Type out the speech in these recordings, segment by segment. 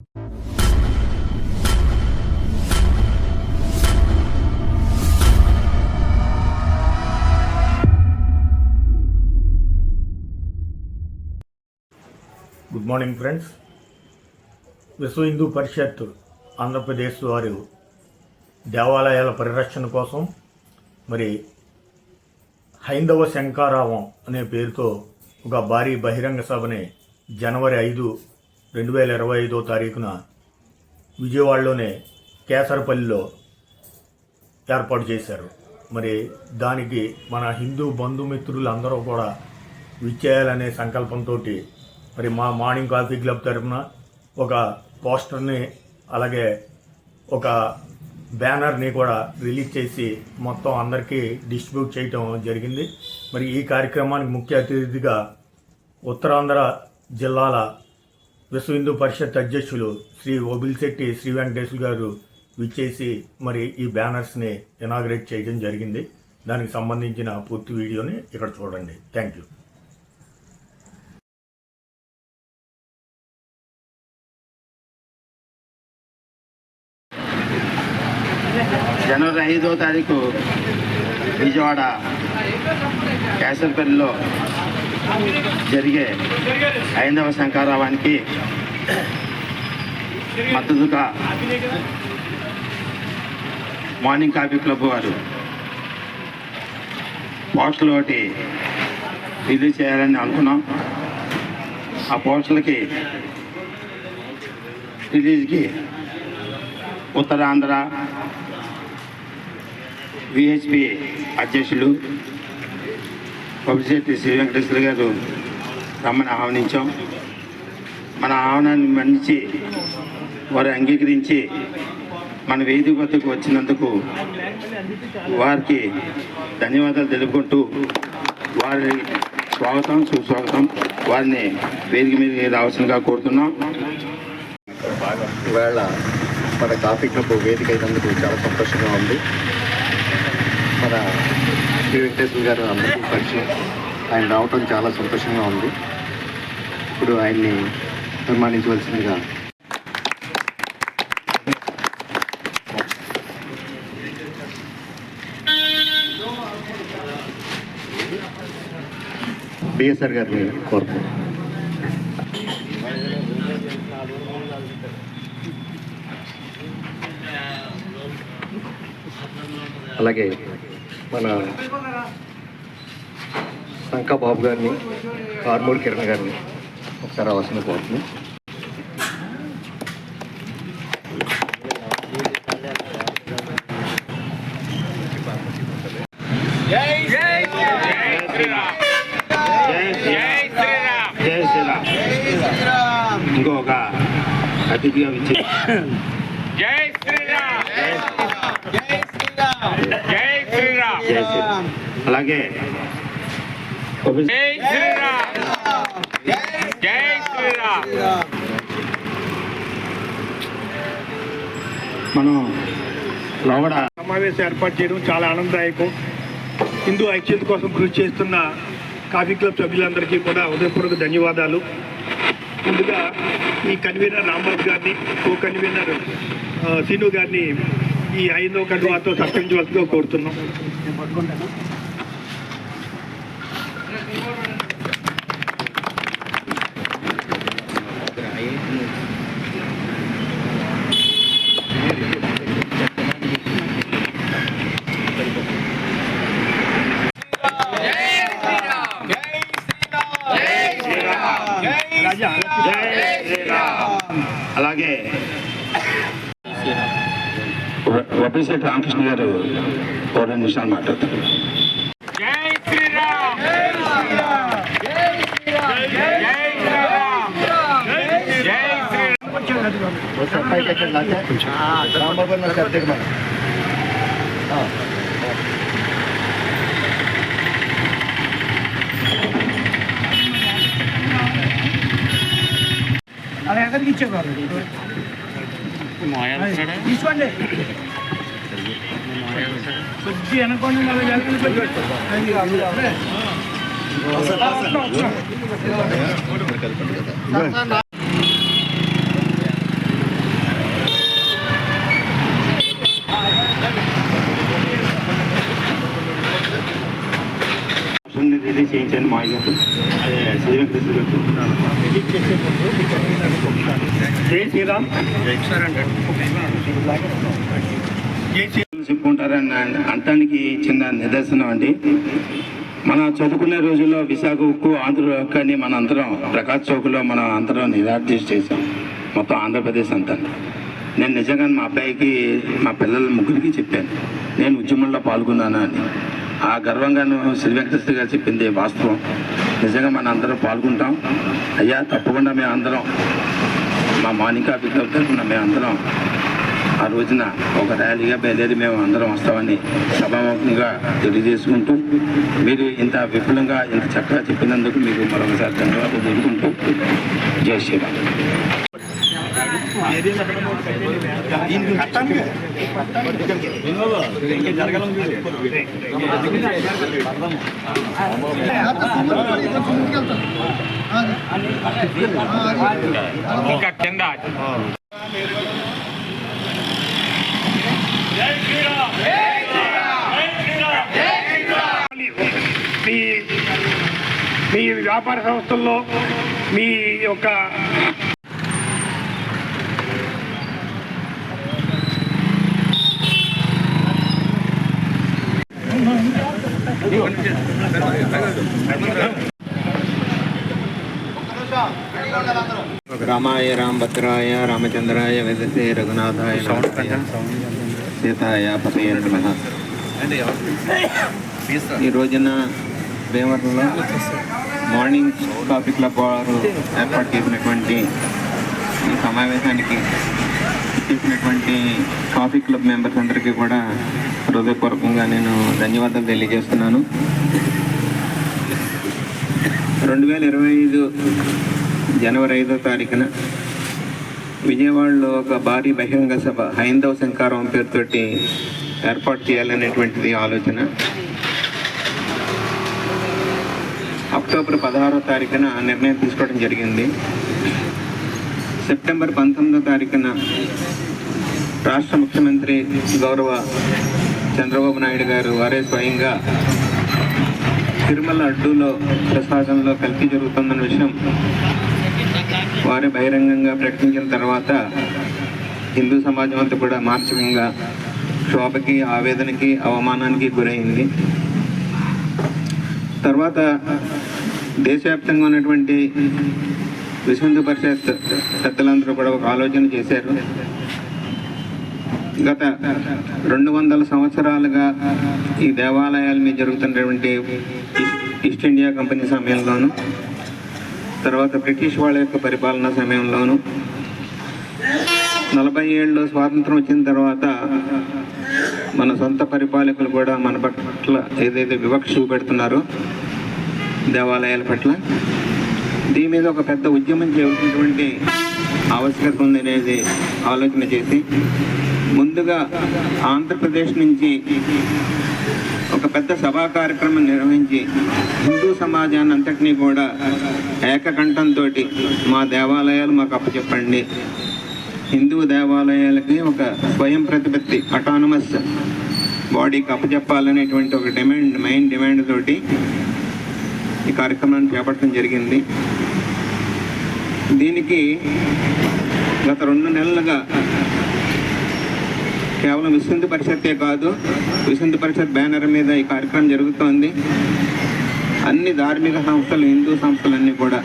Good morning friends విశ్వ హిందూ పరిషత్ ఆంధ్రప్రదేశ్ వారు దేవాలయాల పరిరక్షణ కోసం మరి హైందవ శంకారావం అనే పేరుతో ఒక భారీ బహిరంగ సభని జనవరి ఐదు రెండు వేల ఇరవై ఐదో తారీఖున విజయవాడలోనే కేసరపల్లిలో ఏర్పాటు చేశారు. మరి దానికి మన హిందూ బంధుమిత్రులు అందరూ కూడా విచ్చేయాలనే సంకల్పంతో మరి మా మార్నింగ్ కాఫీ క్లబ్ తరఫున ఒక పోస్టర్ని అలాగే ఒక బ్యానర్ని కూడా రిలీజ్ చేసి మొత్తం అందరికీ డిస్ట్రిబ్యూట్ చేయటం జరిగింది. మరి ఈ కార్యక్రమానికి ముఖ్య అతిథిగా ఉత్తరాంధ్ర జిల్లాల విశ్వ హిందూ పరిషత్ అధ్యక్షులు శ్రీ ఓబిల్శెట్టి శ్రీ వెంకటేశ్వర గారు విచ్చేసి మరి ఈ బ్యానర్స్ని ఇనాగ్రేట్ చేయడం జరిగింది. దానికి సంబంధించిన పూర్తి వీడియోని ఇక్కడ చూడండి. థ్యాంక్ యూ జనవరి ఐదో తారీఖు విజయవాడ కేసరపల్లిలో జరిగే ఐందవ శంకారావానికి మద్దతుగా మార్నింగ్ కాఫీ క్లబ్ వారు పోస్టులు ఒకటి రిలీజ్ చేయాలని అనుకున్నాం. ఆ పోస్టులకి రిలీజ్కి ఉత్తరాంధ్ర విహెచ్పి అధ్యక్షులు పబ్లిసిటీ శ్రీ వెంకటేశ్వర గారు రమ్మని ఆహ్వానించాం. మన ఆహ్వానాన్ని మన్నించి వారు అంగీకరించి మన వేదిక వద్దకు వచ్చినందుకు వారికి ధన్యవాదాలు తెలుపుకుంటూ వారి స్వాగతం సుస్వాగతం. వారిని వేదిక మీద రావాల్సిందిగా కోరుతున్నాం. ఇవాళ మన కాఫీ క్లబ్ వేదిక అయినందుకు చాలా సంతోషంగా ఉంది. మన శ్రీ వెంకటేశ్వర గారు అందరికీ పరిచయం. ఆయన రావటం చాలా సంతోషంగా ఉంది. ఇప్పుడు ఆయన్ని నిర్మాణించవలసిందిగా బిఎస్ఆర్ గారిని కోరుతున్నాను అలాగే మన శంకా బాబు గారిని కార్మూడి కిరణ్ గారిని ఒకసారి అవసరం కోరుతుంది ఇంకొక అతిథిగా వచ్చి జై శ్రీరామ్ జై శ్రీరామ్. జై శ్రీరామ్. అలాగే జై శ్రీరామ్. జై శ్రీరామ్. మనం లోగడ సమావేశం ఏర్పాటు చేయడం చాలా ఆనందదాయకం. హిందూ ఐక్యత కోసం కృషి చేస్తున్న కాఫీ క్లబ్ సభ్యులందరికీ కూడా హృదయపూర్వక ధన్యవాదాలు. ముందుగా ఈ కన్వీనర్ రాంబాబు గారిని కో కన్వీనర్ సీను గారిని ఈ ఐదో కండువాతో సత్కరించవలసిగా కోరుతున్నాం రాజా జై శ్రీరామ్ అలాగే వపిశెట్టి రామకృష్ణ గారు ఒక రెండు నిమిషాలు మాట్లాడతారు జై శ్రీరామ్ జై శ్రీరామ్ జై శ్రీరామ్ రాంబాబు గారిని ఒకసారి దిగమను. ఆ. అలా ఎక్కడికి ఇచ్చేవారు తీసుకోండి সবজি এনে কোন নামে জানি না చేయించండి మా అయ్యకు జై శ్రీరామ్ జై శ్రీరామ్ చెప్పుకుంటారని అంటానికి చిన్న నిదర్శనం అండి. మన చదువుకునే రోజుల్లో విశాఖ ఉక్కు ఆంధ్ర ఉక్కు మన అందరం ప్రకాశ్ చౌక్లో మన అందరం నిరాధ్యత చేశాం. మొత్తం ఆంధ్రప్రదేశ్ అంతా. నేను నిజంగా మా అబ్బాయికి మా పిల్లల ముగ్గురికి చెప్పాను. నేను ఉద్యమంలో పాల్గొన్నాను అని. ఆ గర్వంగాను శ్రీ వెంకటేశ్వర గారు చెప్పింది వాస్తవం. నిజంగా మన అందరం పాల్గొంటాం. అయ్యా తప్పకుండా మేము అందరం మా మానికా విజ్ఞప్తి మేము అందరం ఆ రోజున ఒక ర్యాలీగా బయలుదేరి మేము అందరం వస్తామని సభాముఖంగా తెలియజేసుకుంటూ మీరు ఇంత విపులంగా ఇంత చక్కగా చెప్పినందుకు మీకు మరొకసారి ధన్యవాదాలు తెలుపుకుంటూ జై శ్రీరామ్. ఇంకా కింద. మీ మీ వ్యాపార సంస్థల్లో మీ యొక్క రామాయ రామభద్రాయ రామచంద్రాయ వెదసే రఘునాథాయ నాథాయ, సీతాయ పతయ నమః ఈ రోజున భీమవరంలో మార్నింగ్ కాఫీ క్లబ్ వారు ఏర్పాటు చేసినటువంటి ఈ సమావేశానికి చేసినటువంటి కాఫీ క్లబ్ మెంబర్స్ అందరికీ కూడా హృదయపూర్వకంగా నేను ధన్యవాదాలు తెలియజేస్తున్నాను. రెండు వేల ఇరవై ఐదు జనవరి ఐదో తారీఖున విజయవాడలో ఒక భారీ బహిరంగ సభ హైందవ శంకారం పేరుతోటి ఏర్పాటు చేయాలనేటువంటిది ఆలోచన. అక్టోబర్ పదహారో తారీఖున నిర్ణయం తీసుకోవడం జరిగింది. సెప్టెంబర్ పంతొమ్మిదో తారీఖున రాష్ట్ర ముఖ్యమంత్రి గౌరవ చంద్రబాబు నాయుడు గారు వారే స్వయంగా తిరుమల అడ్డులో ప్రసాదంలో కలిపి జరుగుతుందన్న విషయం వారే బహిరంగంగా ప్రకటించిన తర్వాత హిందూ సమాజం అంతా కూడా మానసికంగా క్షోభకి ఆవేదనకి అవమానానికి గురైంది. తర్వాత దేశవ్యాప్తంగా ఉన్నటువంటి విశ్వ పరిషత్ పెద్దలందరూ కూడా ఒక ఆలోచన చేశారు. గత రెండు వందల సంవత్సరాలుగా ఈ దేవాలయాల మీద జరుగుతున్నటువంటి ఈస్ట్ ఇండియా కంపెనీ సమయంలోనూ తర్వాత బ్రిటిష్ వాళ్ళ యొక్క పరిపాలనా సమయంలోను నలభై ఏళ్ళు స్వాతంత్రం వచ్చిన తర్వాత మన సొంత పరిపాలకులు కూడా మన పట్ల ఏదైతే వివక్ష చూపెడుతున్నారో దేవాలయాల పట్ల దీని మీద ఒక పెద్ద ఉద్యమం చేయాల్సినటువంటి ఆవశ్యకత ఉంది అనేది ఆలోచన చేసి ముందుగా ఆంధ్రప్రదేశ్ నుంచి ఒక పెద్ద సభా కార్యక్రమం నిర్వహించి హిందూ సమాజాన్ని అంతటినీ కూడా ఏకకంఠంతో మా దేవాలయాలు మాకు అప్పచెప్పండి. హిందూ దేవాలయాలకి ఒక స్వయం ప్రతిపత్తి అటానమస్ బాడీకి అప్పచెప్పాలనేటువంటి ఒక డిమాండ్ మెయిన్ డిమాండ్ తోటి ఈ కార్యక్రమాన్ని చేపట్టడం జరిగింది. దీనికి గత రెండు నెలలుగా కేవలం విశ్వంత పరిషత్తే కాదు విశ్వంత పరిషత్ బ్యానర్ మీద ఈ కార్యక్రమం జరుగుతోంది. అన్ని ధార్మిక సంస్థలు హిందూ సంస్థలన్నీ కూడా.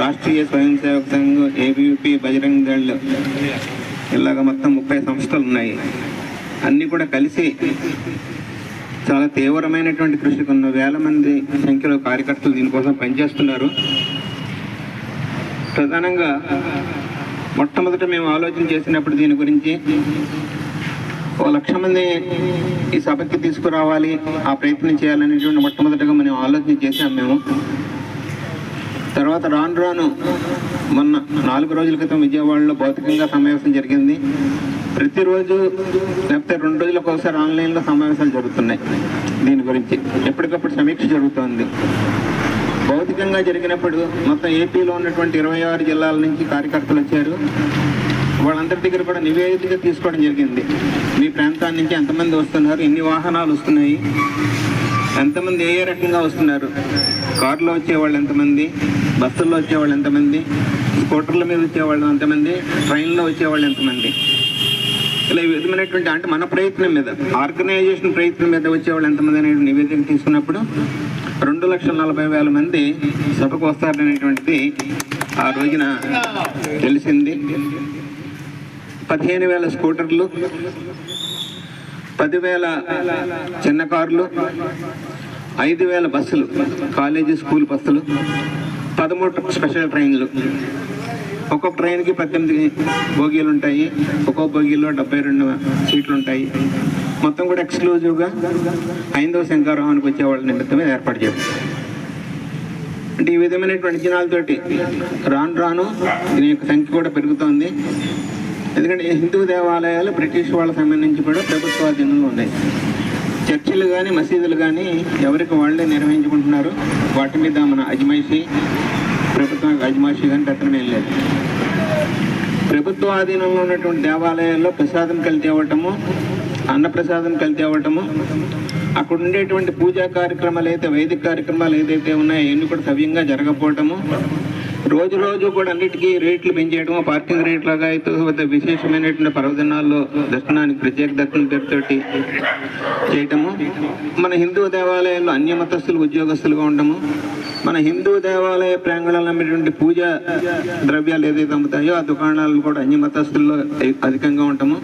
రాష్ట్రీయ స్వయం సేవక సంఘం ఏబియూపీ బజరంగ్ దళ్ ఇలాగ మొత్తం ముప్పై సంస్థలు ఉన్నాయి. అన్నీ కూడా కలిసి చాలా తీవ్రమైనటువంటి కృషికి ఉన్న వేల మంది సంఖ్యలో కార్యకర్తలు దీనికోసం పనిచేస్తున్నారు. ప్రధానంగా మొట్టమొదట మేము ఆలోచన చేసినప్పుడు దీని గురించి ఓ లక్ష మంది ఈ సభకి తీసుకురావాలి ఆ ప్రయత్నం చేయాలనేటువంటి మొట్టమొదటిగా మనం ఆలోచన చేశాం మేము. తర్వాత రాను రాను మొన్న నాలుగు రోజుల క్రితం విజయవాడలో భౌతికంగా సమావేశం జరిగింది. ప్రతిరోజు లేకపోతే రెండు రోజులకు ఒకసారి ఆన్లైన్లో సమావేశాలు జరుగుతున్నాయి దీని గురించి. ఎప్పటికప్పుడు సమీక్ష జరుగుతోంది. భౌతికంగా జరిగినప్పుడు మొత్తం ఏపీలో ఉన్నటువంటి ఇరవై ఆరు జిల్లాల నుంచి కార్యకర్తలు వచ్చారు. వాళ్ళందరి దగ్గర కూడా నివేదిక తీసుకోవడం జరిగింది. మీ ప్రాంతాల నుంచి ఎంతమంది వస్తున్నారు ఎన్ని వాహనాలు వస్తున్నాయి ఎంతమంది ఏ రకంగా వస్తున్నారు కారులో వచ్చేవాళ్ళు ఎంతమంది బస్సుల్లో వచ్చేవాళ్ళు ఎంతమంది స్కూటర్ల మీద వచ్చేవాళ్ళు ఎంతమంది ట్రైన్లో వచ్చేవాళ్ళు ఎంతమంది. ఇలా ఈ విధమైనటువంటి అంటే మన ప్రయత్నం మీద ఆర్గనైజేషన్ ప్రయత్నం మీద వచ్చేవాళ్ళు ఎంతమంది అనే నివేదిక తీసుకున్నప్పుడు రెండు లక్షల నలభై వేల మంది సభకు వస్తారనేటువంటిది ఆ రోజున తెలిసింది. పదిహేను వేల స్కూటర్లు పదివేల చిన్న కార్లు ఐదు వేల బస్సులు కాలేజీ స్కూల్ బస్సులు పదమూడు స్పెషల్ ట్రైన్లు. ఒక్కొక్క ట్రైన్కి పద్దెనిమిది బోగీలు ఉంటాయి ఒక్కొక్క బోగీలో డెబ్బై రెండు సీట్లు ఉంటాయి మొత్తం కూడా ఎక్స్క్లూజివ్గా హైందవ శంకారోహానికి వచ్చే వాళ్ళ నిమిత్తమే ఏర్పాటు చేస్తారు అంటే ఈ విధమైనటువంటి జనాలతోటి రాను రాను దీని యొక్క సంఖ్య కూడా పెరుగుతోంది. ఎందుకంటే హిందూ దేవాలయాలు బ్రిటిష్ వాళ్ళ సంబంధించి కూడా ప్రభుత్వాధీనంలో ఉన్నాయి. చర్చిలు కానీ మసీదులు కానీ ఎవరికి వాళ్ళే నిర్వహించుకుంటున్నారు. వాటి మీద మన అజమాయిషి ప్రభుత్వం అజమాయిషి కానీ పెట్టడం ఏం లేదు. ప్రభుత్వ ఆధీనంలో ఉన్నటువంటి దేవాలయాల్లో ప్రసాదం కలిసి ఇవ్వటము అన్నప్రసాదం కలిసి అవ్వటము. అక్కడ ఉండేటువంటి పూజా కార్యక్రమాలు అయితే వైదిక కార్యక్రమాలు ఏదైతే ఉన్నాయో అవన్నీ కూడా సవ్యంగా జరగకపోవటము రోజు రోజు కూడా అన్నిటికీ రేట్లు పెంచేయటము. పార్కింగ్ రేట్లాగా అయితే విశేషమైనటువంటి పర్వదినాల్లో దర్శనానికి ప్రత్యేక దర్శనం పేరుతోటి చేయటము. మన హిందూ దేవాలయాల్లో అన్య మతస్థులు ఉద్యోగస్తులుగా ఉండము మన హిందూ దేవాలయ ప్రాంగణాలు అమ్మేటువంటి పూజా ద్రవ్యాలు ఏదైతే అమ్ముతాయో ఆ దుకాణాలు కూడా అన్య మతస్థుల్లో అధికంగా ఉంటాము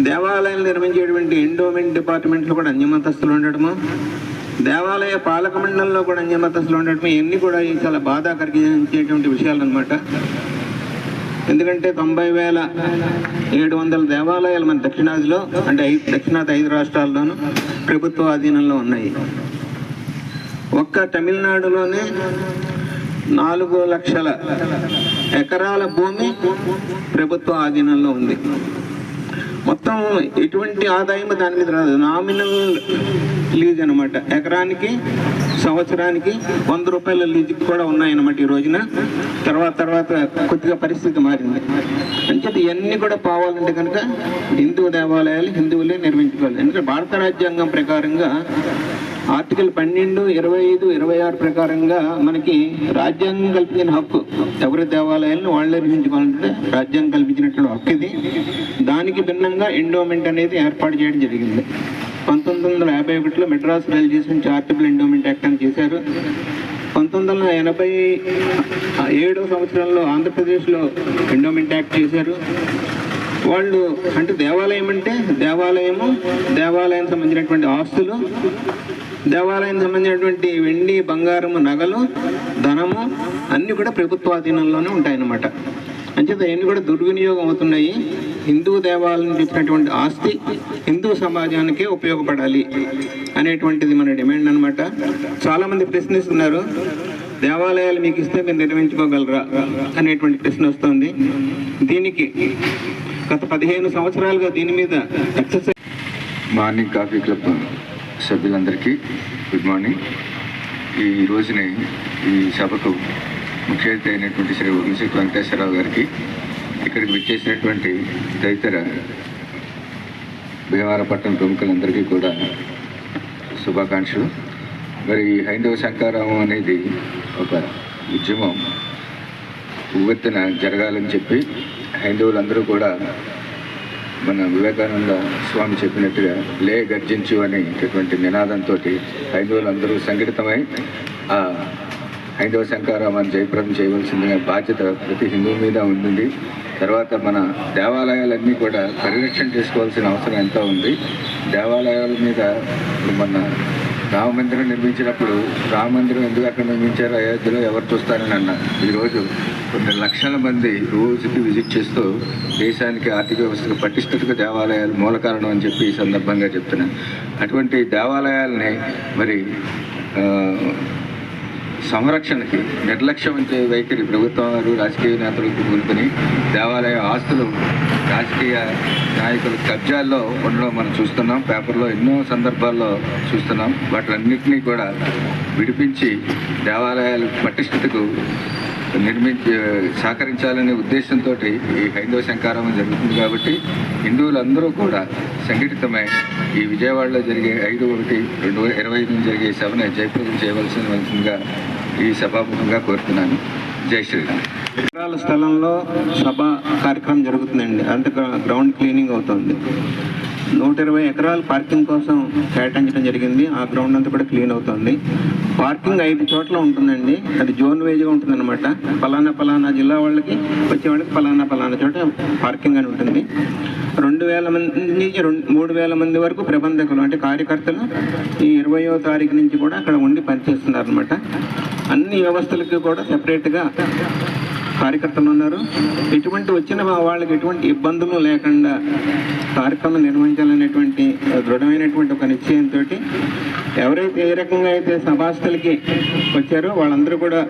దేవాలయాలు నిర్మించేటువంటి ఎండోమెంట్ డిపార్ట్మెంట్లు కూడా అన్యమతస్తులు ఉండడము. ఉండటము దేవాలయ పాలక మండలంలో కూడా అన్యమతస్తులు ఉండటం ఇవన్నీ కూడా చాలా బాధ కలిగించేటువంటి విషయాలు అనమాట ఎందుకంటే తొంభై వేల ఏడు వందల దేవాలయాలు మన దక్షిణాదిలో అంటే ఐదు దక్షిణాది ఐదు రాష్ట్రాల్లోనూ ప్రభుత్వ ఆధీనంలో ఉన్నాయి. ఒక్క తమిళనాడులోనే నాలుగు లక్షల ఎకరాల భూమి ప్రభుత్వ ఆధీనంలో ఉంది. మొత్తం ఎటువంటి ఆదాయం దాని మీద రాదు. నామినల్ లీజ్ అనమాట ఎకరానికి సంవత్సరానికి వంద రూపాయల లీజుకి కూడా ఉన్నాయన్నమాట ఈ రోజున. తర్వాత తర్వాత కొద్దిగా పరిస్థితి మారింది. అంటే ఇవన్నీ కూడా పోవాలంటే కనుక హిందూ దేవాలయాలు హిందువులే నిర్మించుకోవాలి. ఎందుకంటే భారత రాజ్యాంగం ప్రకారంగా ఆర్టికల్ పన్నెండు ఇరవై ఐదు ఇరవై ఆరు ప్రకారంగా మనకి రాజ్యాంగం కల్పించిన హక్కు ఎవరి దేవాలయాలను వాళ్ళే నిర్మించుకోవాలంటే రాజ్యాంగం కల్పించినటువంటి హక్కు ఇది. దానికి భిన్నంగా ఎండోమెంట్ అనేది ఏర్పాటు చేయడం జరిగింది. పంతొమ్మిది వందల యాభై ఒకటిలో Madras religion charitable endowment act అని చేశారు. పంతొమ్మిది వందల ఎనభై ఏడో సంవత్సరంలో ఆంధ్రప్రదేశ్లో ఎండోమెంట్ యాక్ట్ చేశారు. వాళ్ళు అంటే దేవాలయం అంటే దేవాలయము దేవాలయం సంబంధించినటువంటి ఆస్తులు దేవాలయం సంబంధించినటువంటి వెండి బంగారము నగలు ధనము అన్నీ కూడా ప్రభుత్వాధీనంలోనే ఉంటాయన్నమాట. అంచేత ఇవన్నీ కూడా దుర్వినియోగం అవుతున్నాయి. హిందూ దేవాలయం చెప్పినటువంటి ఆస్తి హిందూ సమాజానికే ఉపయోగపడాలి అనేటువంటిది మన డిమాండ్ అనమాట చాలామంది ప్రశ్నిస్తున్నారు దేవాలయాలు మీకు ఇస్తే మీరు నిర్వహించుకోగలరా అనేటువంటి ప్రశ్న వస్తుంది. దీనికి గత పదిహేను సంవత్సరాలుగా దీని మీద ఎక్సర్సైజ్ మార్నింగ్ కాఫీ క్లబ్ సభ్యులందరికీ గుడ్ మార్నింగ్. ఈ రోజుని ఈ సభకు ముఖ్యత అయినటువంటి శ్రీ ఉల్సిక్ వెంకటేశ్వరరావు గారికి ఇక్కడికి విచ్చేసినటువంటి తదితర భీమవరపట్నం ప్రముఖులందరికీ కూడా శుభాకాంక్షలు. మరి ఈ హైందవ శంకారామం అనేది ఒక ఉద్యమం ఉవ్వెత్తున జరగాలని చెప్పి హైందవులందరూ కూడా మన వివేకానంద స్వామి చెప్పినట్టుగా లే గర్జించు అనేటటువంటి నినాదంతో హైందవులందరూ సంఘటితమై ఆ హైందవ శంకారామాన్ని జయప్రదం చేయవలసిందనే బాధ్యత ప్రతి హిందువు మీద ఉంటుంది తర్వాత మన దేవాలయాలన్నీ కూడా పరిరక్షణ చేసుకోవాల్సిన అవసరం ఎంతో ఉంది. దేవాలయాల మీద ఇప్పుడు మన రామ మందిరం నిర్మించినప్పుడు రామ మందిరం ఎందుకు అక్కడ నిర్మించారు అయోధ్యలో ఎవరు చూస్తారని అన్నారు ఈరోజు కొన్ని లక్షల మంది రోజుకి విజిట్ చేస్తూ దేశానికి ఆర్థిక వ్యవస్థకు పటిష్టతకు దేవాలయాలు మూల కారణం అని చెప్పి ఈ సందర్భంగా చెప్తున్నాను. అటువంటి దేవాలయాలని మరి సంరక్షణకి నిర్లక్ష్యం అంటే వైఖరి ప్రభుత్వాలు రాజకీయ నేతలకు కూలుకొని దేవాలయ ఆస్తులు రాజకీయ నాయకుల కబ్జాల్లో ఉండడం మనం చూస్తున్నాం. పేపర్లో ఎన్నో సందర్భాల్లో చూస్తున్నాం. వాటిలన్నింటినీ కూడా విడిపించి దేవాలయాల పటిష్టతకు నిర్మించి సహకరించాలనే ఉద్దేశంతో ఈ హైందవ సంకారం జరుగుతుంది కాబట్టి హిందువులందరూ కూడా సంఘటితమై ఈ విజయవాడలో జరిగే ఐదు ఒకటి రెండు వేల ఇరవై ఐదు జరిగే సభను జయప్రదం చేయవలసిందిగా ఈ సభాముఖంగా కోరుతున్నాను. జై శ్రీరామ్. ఎకరాల స్థలంలో సభ కార్యక్రమం జరుగుతుందండి. అంటే గ్రౌండ్ క్లీనింగ్ అవుతుంది. నూట ఇరవై ఎకరాలు పార్కింగ్ కోసం కేటాయించడం జరిగింది. ఆ గ్రౌండ్ అంతా కూడా క్లీన్ అవుతుంది. పార్కింగ్ ఐదు చోట్ల ఉంటుందండి. అది జోన్ వేజ్గా ఉంటుంది అనమాట పలానా పలానా జిల్లా వాళ్ళకి వచ్చే వాళ్ళకి పలానా పలానా చోట పార్కింగ్ అని ఉంటుంది. రెండు వేల మంది నుంచి రెండు మూడు వేల మంది వరకు ప్రబంధకులు అంటే కార్యకర్తలు ఈ ఇరవయో తారీఖు నుంచి కూడా అక్కడ ఉండి పనిచేస్తున్నారు అనమాట అన్ని వ్యవస్థలకి కూడా సెపరేట్గా కార్యకర్తలు ఉన్నారు. ఎటువంటి వచ్చిన వాళ్ళకి ఎటువంటి ఇబ్బందులు లేకుండా కార్యక్రమం నిర్వహించాలనేటువంటి దృఢమైనటువంటి ఒక నిశ్చయంతో ఎవరైతే ఏ రకంగా అయితే సభాస్థలకి వచ్చారో వాళ్ళందరూ కూడా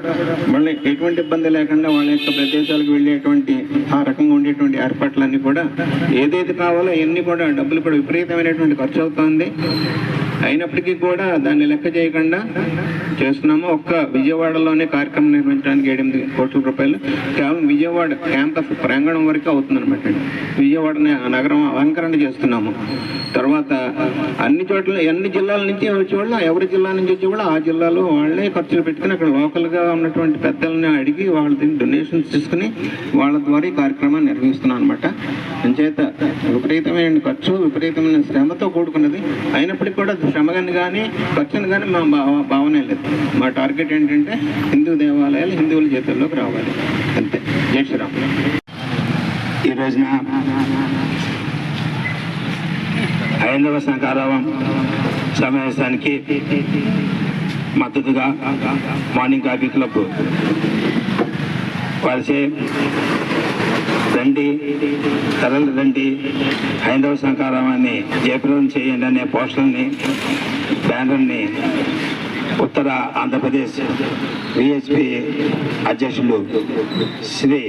మళ్ళీ ఎటువంటి ఇబ్బంది లేకుండా వాళ్ళ యొక్క ప్రదేశాలకు వెళ్ళేటువంటి ఆ రకంగా ఉండేటువంటి ఏర్పాట్లన్నీ కూడా ఏదైతే కావాలో అవన్నీ కూడా డబ్బులు కూడా విపరీతమైనటువంటి ఖర్చు అవుతుంది అయినప్పటికీ కూడా దాన్ని లెక్క చేయకుండా చేస్తున్నాము. ఒక్క విజయవాడలోనే కార్యక్రమం నిర్వహించడానికి ఎనిమిది కోట్ల రూపాయలు కేవలం విజయవాడ క్యాంపస్ ప్రాంగణం వరకు అవుతుంది అనమాట విజయవాడ నగరం అలంకరణ చేస్తున్నాము. తర్వాత అన్ని చోట్ల అన్ని జిల్లాల నుంచి వచ్చే వాళ్ళు ఎవరి జిల్లా నుంచి వచ్చే వాళ్ళు ఆ జిల్లాలో వాళ్ళే ఖర్చులు పెట్టుకుని అక్కడ లోకల్గా ఉన్నటువంటి పెద్దలని అడిగి వాళ్ళ దీన్ని డొనేషన్స్ తీసుకుని వాళ్ళ ద్వారా ఈ కార్యక్రమాన్ని నిర్వహిస్తున్నాం అనమాట అంచేత విపరీతమైన ఖర్చు విపరీతమైన శ్రమతో కూడుకున్నది. అయినప్పటికీ కూడా శ్రమగాని కానీ ఖర్చుని కానీ మా భావ భావనే లేదు. మా టార్గెట్ ఏంటంటే హిందూ దేవాలయాలు హిందువుల చేతుల్లోకి రావాలి. అంతే. జై శ్రీరామ్. ఈ రోజున హైందవ సంఘారావం సమావేశానికి మద్దతుగా మార్నింగ్ కాఫీ క్లబ్ వారిచే రండి తరలి రండి హైందవ శంకారామాన్ని జయప్రదం చేయండి అనే పోస్టర్ని బ్యానర్ని ఉత్తర ఆంధ్రప్రదేశ్ విఎస్పి అధ్యక్షులు శ్రీ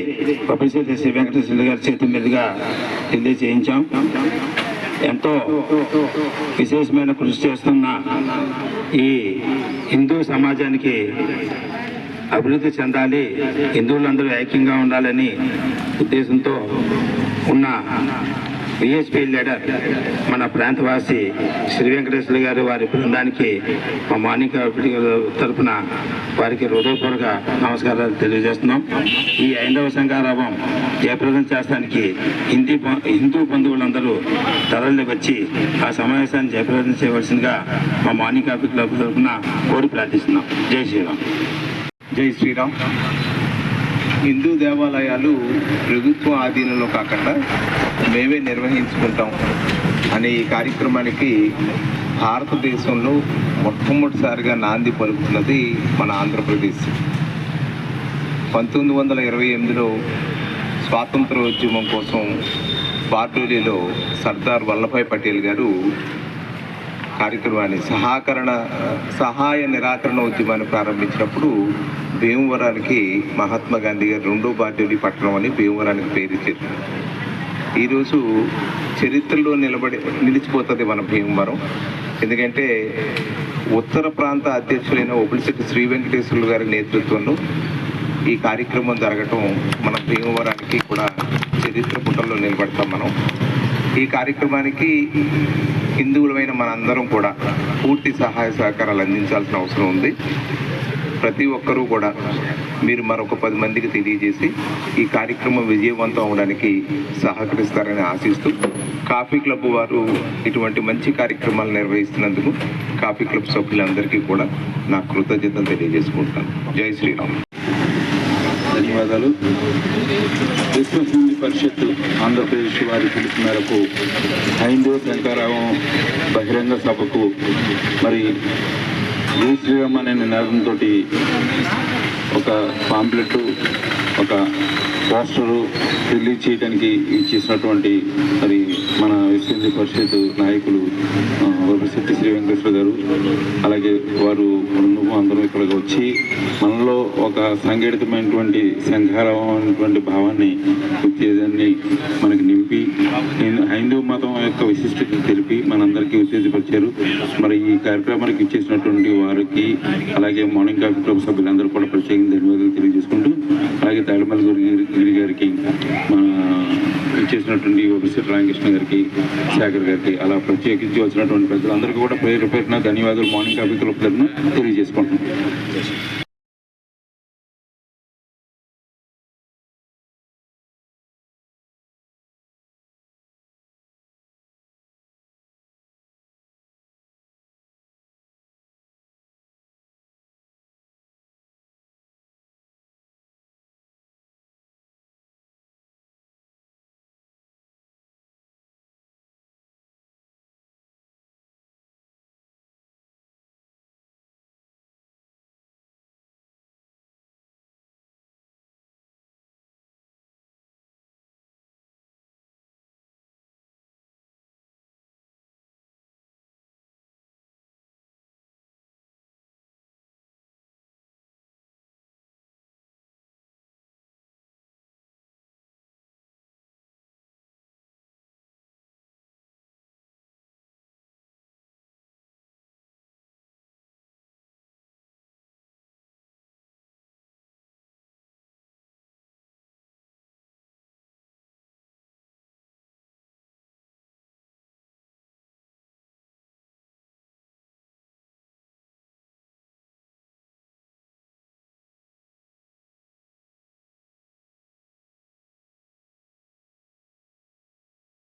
ప్రొఫెసర్ శ్రీ వెంకటేశ్వర గారి చేతి మీదుగా చేయించాం. ఎంతో విశేషమైన కృషి చేస్తున్న ఈ హిందూ సమాజానికి అభివృద్ధి చెందాలి హిందువులందరూ ఐక్యంగా ఉండాలని ఉద్దేశంతో ఉన్న విహెచ్పి లీడర్ మన ప్రాంతవాసి శ్రీ వెంకటేశ్వర గారు వారి బృందానికి మా మార్నింగ్ తరఫున వారికి హృదయపూర్వక నమస్కారాలు తెలియజేస్తున్నాం. ఈ ఐదవ సంఘారావం జయప్రదం చేస్తానికి హిందీ హిందూ బంధువులందరూ తరలి వచ్చి ఆ సమావేశాన్ని జయప్రదం చేయవలసిందిగా మా మార్నింగ్ కాఫీ క్లబ్ తరపున కోరి ప్రార్థిస్తున్నాం. జై శ్రీరామ్. జై శ్రీరామ్. హిందూ దేవాలయాలు ప్రభుత్వ ఆధీనంలో కాకుండా మేమే నిర్వహించుకుంటాం అనే ఈ కార్యక్రమానికి భారతదేశంలో మొట్టమొదటిసారిగా నాంది పలుకుతున్నది మన ఆంధ్రప్రదేశ్. పంతొమ్మిది వందల ఇరవై ఎనిమిదిలో స్వాతంత్రోద్యమం కోసం బార్డోలీలో సర్దార్ వల్లభాయ్ పటేల్ గారు కార్యక్రమాన్ని సహకరణ సహాయ నిరాకరణ ఉద్యమాన్ని ప్రారంభించినప్పుడు భీమవరానికి మహాత్మా గాంధీ గారు రెండో బాధ్యుడి పట్టణం అని భీమవరానికి పేరిచ్చారు ఈరోజు చరిత్రలో నిలబడి నిలిచిపోతుంది మన భీమవరం. ఎందుకంటే ఉత్తర ప్రాంత అధ్యక్షులైన ఒబిలిశెట్టి శ్రీ వెంకటేశ్వర్లు గారి నేతృత్వంలో ఈ కార్యక్రమం జరగటం మన భీమవరానికి కూడా చరిత్ర పుటల్లో నిలబడతాం మనం. ఈ కార్యక్రమానికి హిందువులమైన మనందరం కూడా పూర్తి సహాయ సహకారాలు అందించాల్సిన అవసరం ఉంది. ప్రతి ఒక్కరూ కూడా మీరు మరొక పది మందికి తెలియజేసి ఈ కార్యక్రమం విజయవంతం అవడానికి సహకరిస్తారని ఆశిస్తూ కాఫీ క్లబ్ వారు ఇటువంటి మంచి కార్యక్రమాలు నిర్వహిస్తున్నందుకు కాఫీ క్లబ్ సభ్యులందరికీ కూడా నా కృతజ్ఞతలు తెలియజేసుకుంటాను జై శ్రీరామ్. ధన్యవాదాలు విశ్వ పరిషత్ ఆంధ్రప్రదేశ్ వారి పిలుపు మేరకు హైందూ శంకారావం బహిరంగ సభకు మరి జీ శ్రీరామ్ అనే నినాదంతో ఒక పాంప్లెట్ ఒక రాష్ట్రాలు రిలీజ్ చేయడానికి ఇచ్చేసినటువంటి మరి మన విశ్వ పరిషత్ నాయకులు ఆ, శ్రీ వెంకటేశ్వర గారు అలాగే వారు అందరం ఇక్కడికి వచ్చి మనలో ఒక సంఘటితమైనటువంటి సంఘారమైనటువంటి భావాన్ని ఉత్తేజాన్ని మనకి నింపి హిందూ- మతం యొక్క విశిష్టతను తెలిపి మనందరికీ ఉత్తేజపరిచారు. మరి ఈ కార్యక్రమానికి ఇచ్చేసినటువంటి వారికి అలాగే మార్నింగ్ కాఫీ క్లబ్ సభ్యులందరూ కూడా ప్రత్యేకంగా ధన్యవాదాలు తెలియజేసుకుంటూ వెంకటగిరి గారికి మన చేసినటువంటి ఒకసారి రామకృష్ణ గారికి శేఖర్ గారికి అలా ప్రత్యేకించి వచ్చినటువంటి ప్రజలందరికీ కూడా పేరు పేరున ధన్యవాదాలు మార్నింగ్ కాఫీ క్లబ్ తరఫున తెలియజేసుకుంటున్నాం.